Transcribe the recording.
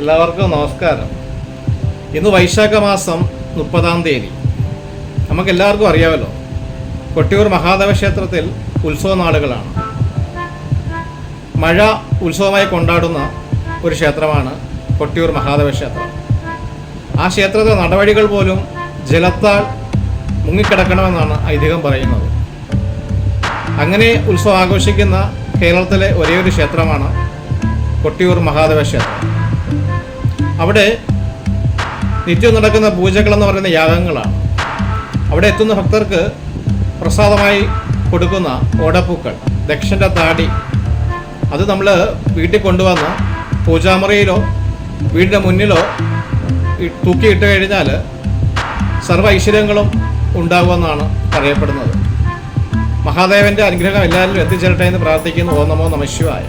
എല്ലാവർക്കും നമസ്കാരം. ഇന്ന് വൈശാഖ മാസം മുപ്പതാം തീയതി. നമുക്ക് എല്ലാവർക്കും അറിയാമല്ലോ കൊട്ടിയൂർ മഹാദേവ ക്ഷേത്രത്തിൽ ഉത്സവ നാളുകളാണ്. മഴ ഉത്സവമായി കൊണ്ടാടുന്ന ഒരു ക്ഷേത്രമാണ് കൊട്ടിയൂർ മഹാദേവ ക്ഷേത്രം ആ ക്ഷേത്രത്തിലെ നടപടികൾ പോലും ജലത്താൽ മുങ്ങിക്കിടക്കണമെന്നാണ് ഐതിഹ്യം പറയുന്നത്. അങ്ങനെ ഉത്സവം ആഘോഷിക്കുന്ന കേരളത്തിലെ ഒരേ ഒരു ക്ഷേത്രമാണ് കൊട്ടിയൂർ മഹാദേവ ക്ഷേത്രം അവിടെ നിത്യം നടക്കുന്ന പൂജകളെന്ന് പറയുന്ന യാഗങ്ങളാണ്. അവിടെ എത്തുന്ന ഭക്തർക്ക് പ്രസാദമായി കൊടുക്കുന്ന ഓടപ്പൂക്കൾ ദക്ഷന്റെ താടി. അത് നമ്മൾ വീട്ടിൽ കൊണ്ടുവന്ന് പൂജാമുറിയിലോ വീടിന്റെ മുന്നിലോ തൂക്കിയിട്ട് കഴിഞ്ഞാൽ സർവ ഐശ്വര്യങ്ങളും ഉണ്ടാകുമെന്നാണ് പറയപ്പെടുന്നത്. മഹാദേവന്റെ അനുഗ്രഹം എല്ലാവരിലും എത്തിച്ചേരട്ടെ എന്ന് പ്രാർത്ഥിക്കുന്നു. ഓ നമോ നമ ശിവായ.